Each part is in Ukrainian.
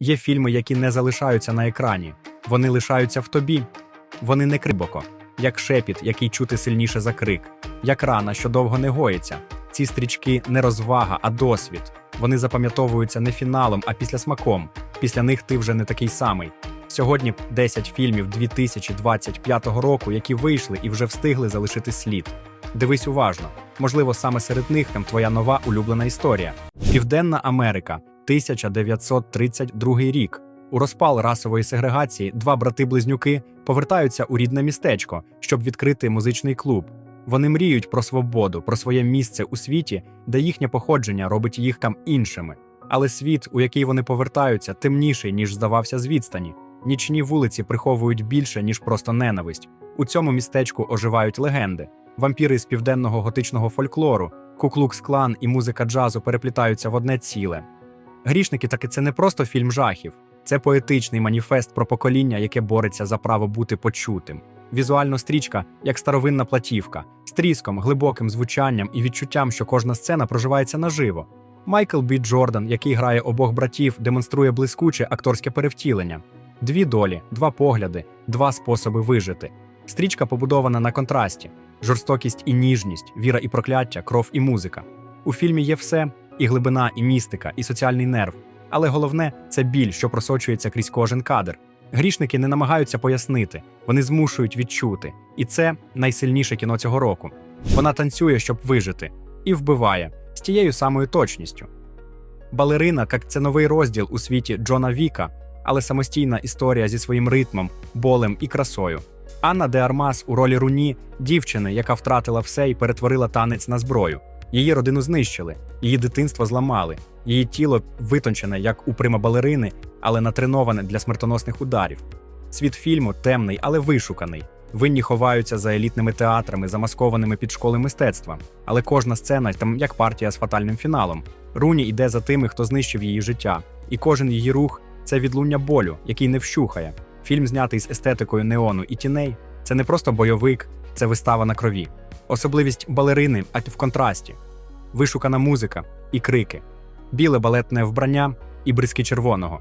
Є фільми, які не залишаються на екрані. Вони лишаються в тобі. Вони не крибоко, як шепіт, який чути сильніше за крик, як рана, що довго не гоїться. Ці стрічки не розвага, а досвід. Вони запам'ятовуються не фіналом, а після смаком. Після них ти вже не такий самий. Сьогодні 10 фільмів 2025 року, які вийшли і вже встигли залишити слід. Дивись уважно. Можливо, саме серед них там твоя нова улюблена історія. Південна Америка, 1932 рік. У розпал расової сегрегації два брати-близнюки повертаються у рідне містечко, щоб відкрити музичний клуб. Вони мріють про свободу, про своє місце у світі, де їхнє походження робить їх там іншими. Але світ, у який вони повертаються, темніший, ніж здавався з відстані. Нічні вулиці приховують більше, ніж просто ненависть. У цьому містечку оживають легенди. Вампіри з південного готичного фольклору, куклукс-клан і музика джазу переплітаються в одне ціле. Грішники таки це не просто фільм жахів, це поетичний маніфест про покоління, яке бореться за право бути почутим. Візуально стрічка, як старовинна платівка, з тріском, глибоким звучанням і відчуттям, що кожна сцена проживається наживо. Майкл Бі Джордан, який грає обох братів, демонструє блискуче акторське перевтілення. Дві долі, два погляди, два способи вижити. Стрічка побудована на контрасті: жорстокість і ніжність, віра і прокляття, кров і музика. У фільмі є все: і глибина, і містика, і соціальний нерв. Але головне це біль, що просочується крізь кожен кадр. Грішники не намагаються пояснити, вони змушують відчути. І це найсильніше кіно цього року. Вона танцює, щоб вижити, і вбиває з тією самою точністю. Балерина як це новий розділ у світі Джона Віка, але самостійна історія зі своїм ритмом, болем і красою. Анна де Армас у ролі руні дівчини, яка втратила все і перетворила танець на зброю. Її родину знищили, її дитинство зламали, її тіло витончене, як у прима балерини, але натреноване для смертоносних ударів. Світ фільму темний, але вишуканий. Винні ховаються за елітними театрами, замаскованими під школи мистецтва. Але кожна сцена там як партія з фатальним фіналом. Руні йде за тими, хто знищив її життя, і кожен її рух це відлуння болю, який не вщухає. Фільм, знятий з естетикою неону і тіней, це не просто бойовик, це вистава на крові. Особливість балерини, а в контрасті, вишукана музика і крики, біле балетне вбрання і бризки червоного.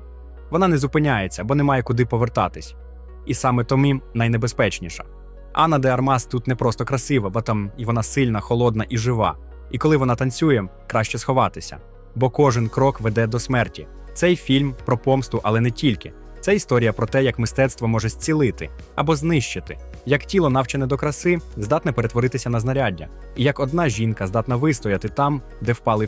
Вона не зупиняється, бо немає куди повертатись. І саме тому найнебезпечніша. Анна де Армас тут не просто красива, бо там і вона сильна, холодна і жива. І коли вона танцює, краще сховатися, бо кожен крок веде до смерті. Цей фільм про помсту, але не тільки. Це історія про те, як мистецтво може зцілити або знищити, як тіло, навчене до краси, здатне перетворитися на знаряддя, і як одна жінка здатна вистояти там, де впали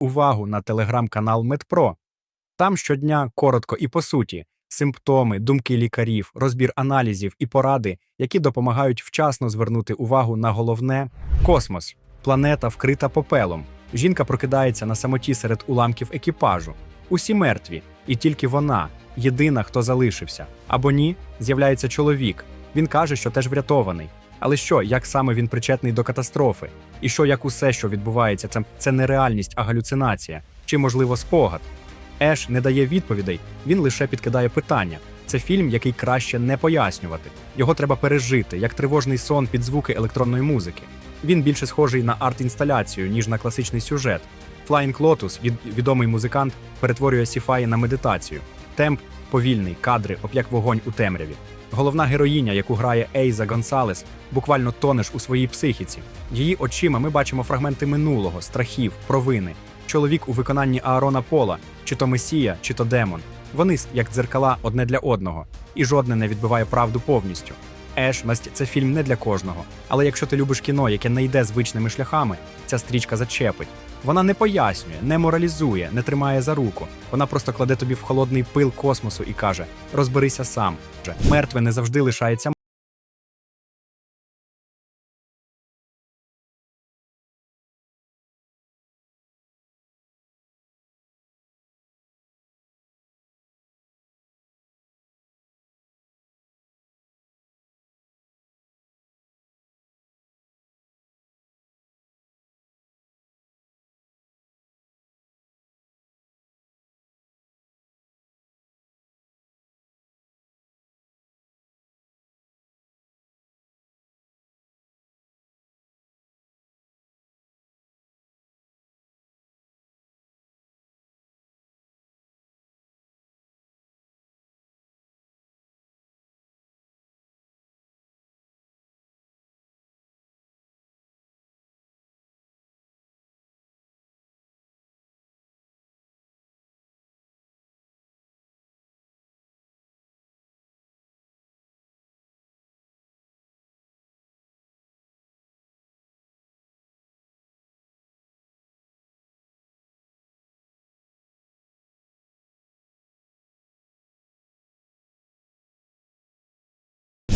увагу на телеграм-канал Медпро. Там щодня коротко і по суті симптоми, думки лікарів, розбір аналізів і поради, які допомагають вчасно звернути увагу на головне космос, планета вкрита попелом. Жінка прокидається на самоті серед уламків екіпажу. Усі мертві, і тільки вона єдина, хто залишився. Або ні, з'являється чоловік. Він каже, що теж врятований. Але що, як саме він причетний до катастрофи? І що як усе, що відбувається, це, це не реальність, а галюцинація, чи, можливо, спогад? Еш не дає відповідей, він лише підкидає питання. Це фільм, який краще не пояснювати. Його треба пережити, як тривожний сон під звуки електронної музики. Він більше схожий на арт-інсталяцію, ніж на класичний сюжет. Flying Lotus, від, відомий музикант, перетворює сіфаї на медитацію. Темп повільний, кадри, об як вогонь у темряві. Головна героїня, яку грає Ейза Гонсалес, буквально тонеш у своїй психіці. Її очима ми бачимо фрагменти минулого, страхів, провини. Чоловік у виконанні Аарона Пола, чи то Месія, чи то демон. Вони як дзеркала одне для одного, і жодне не відбиває правду повністю. Ешместь це фільм не для кожного. Але якщо ти любиш кіно, яке не йде звичними шляхами, ця стрічка зачепить. Вона не пояснює, не моралізує, не тримає за руку. Вона просто кладе тобі в холодний пил космосу і каже: розберися сам. Мертве не завжди лишається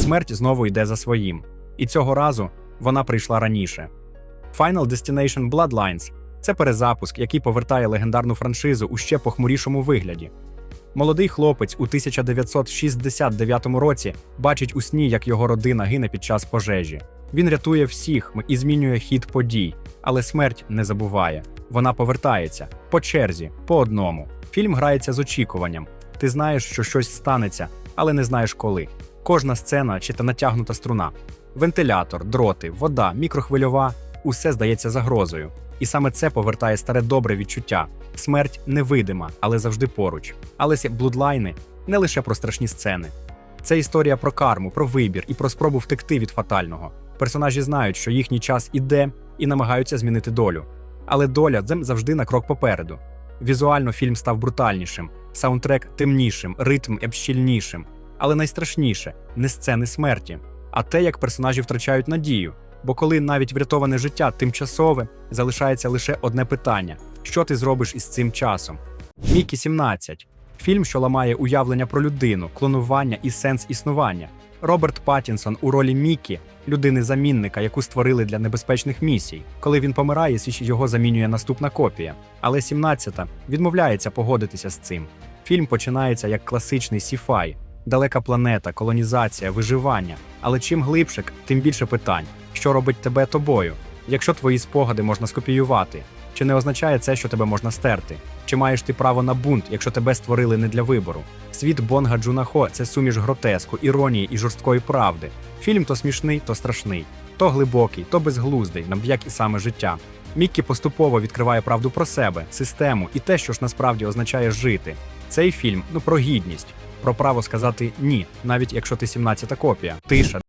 Смерть знову йде за своїм. І цього разу вона прийшла раніше. Final Destination Bloodlines це перезапуск, який повертає легендарну франшизу у ще похмурішому вигляді. Молодий хлопець у 1969 році бачить у сні, як його родина гине під час пожежі. Він рятує всіх і змінює хід подій, але смерть не забуває. Вона повертається по черзі, по одному. Фільм грається з очікуванням. Ти знаєш, що щось станеться, але не знаєш коли. Кожна сцена чи та натягнута струна, вентилятор, дроти, вода, мікрохвильова усе здається загрозою. І саме це повертає старе добре відчуття. Смерть невидима, але завжди поруч. Але блудлайни не лише про страшні сцени. Це історія про карму, про вибір і про спробу втекти від фатального. Персонажі знають, що їхній час іде і намагаються змінити долю. Але доля завжди на крок попереду. Візуально фільм став брутальнішим, саундтрек темнішим, ритм щільнішим. Але найстрашніше не сцени смерті, а те, як персонажі втрачають надію. Бо коли навіть врятоване життя тимчасове, залишається лише одне питання: що ти зробиш із цим часом? Мікі 17 фільм, що ламає уявлення про людину, клонування і сенс існування. Роберт Паттінсон у ролі Мікі, людини-замінника, яку створили для небезпечних місій. Коли він помирає, його замінює наступна копія. Але 17-та відмовляється погодитися з цим. Фільм починається як класичний сіфай, далека планета, колонізація, виживання. Але чим глибше, тим більше питань, що робить тебе тобою. Якщо твої спогади можна скопіювати, чи не означає це, що тебе можна стерти? Чи маєш ти право на бунт, якщо тебе створили не для вибору? Світ Бонга Джунахо це суміш гротеску, іронії і жорсткої правди. Фільм то смішний, то страшний, то глибокий, то безглуздий, як і саме життя. Міккі поступово відкриває правду про себе, систему і те, що ж насправді означає жити. Цей фільм ну про гідність, про право сказати ні, навіть якщо ти 17-та копія, тиша.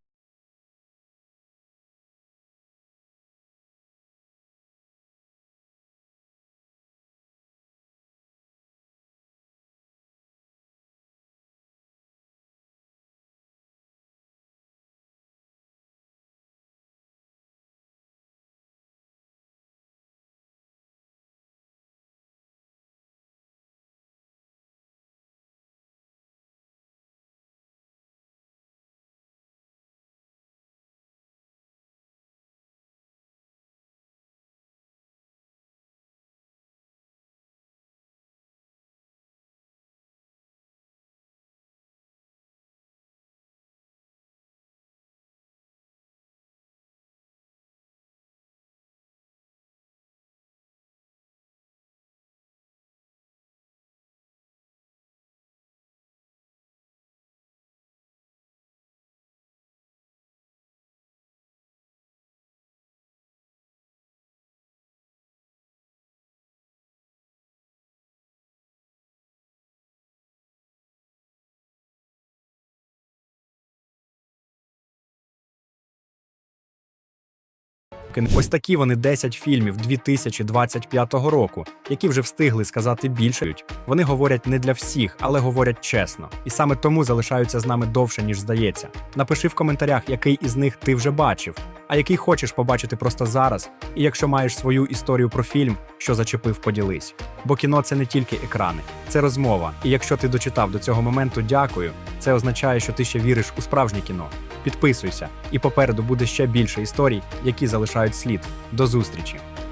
Ось такі вони 10 фільмів 2025 року, які вже встигли сказати більше. Вони говорять не для всіх, але говорять чесно. І саме тому залишаються з нами довше, ніж здається. Напиши в коментарях, який із них ти вже бачив, а який хочеш побачити просто зараз. І якщо маєш свою історію про фільм, що зачепив, поділись. Бо кіно це не тільки екрани, це розмова. І якщо ти дочитав до цього моменту, дякую. Це означає, що ти ще віриш у справжнє кіно. Підписуйся, і попереду буде ще більше історій, які залишають слід. До зустрічі!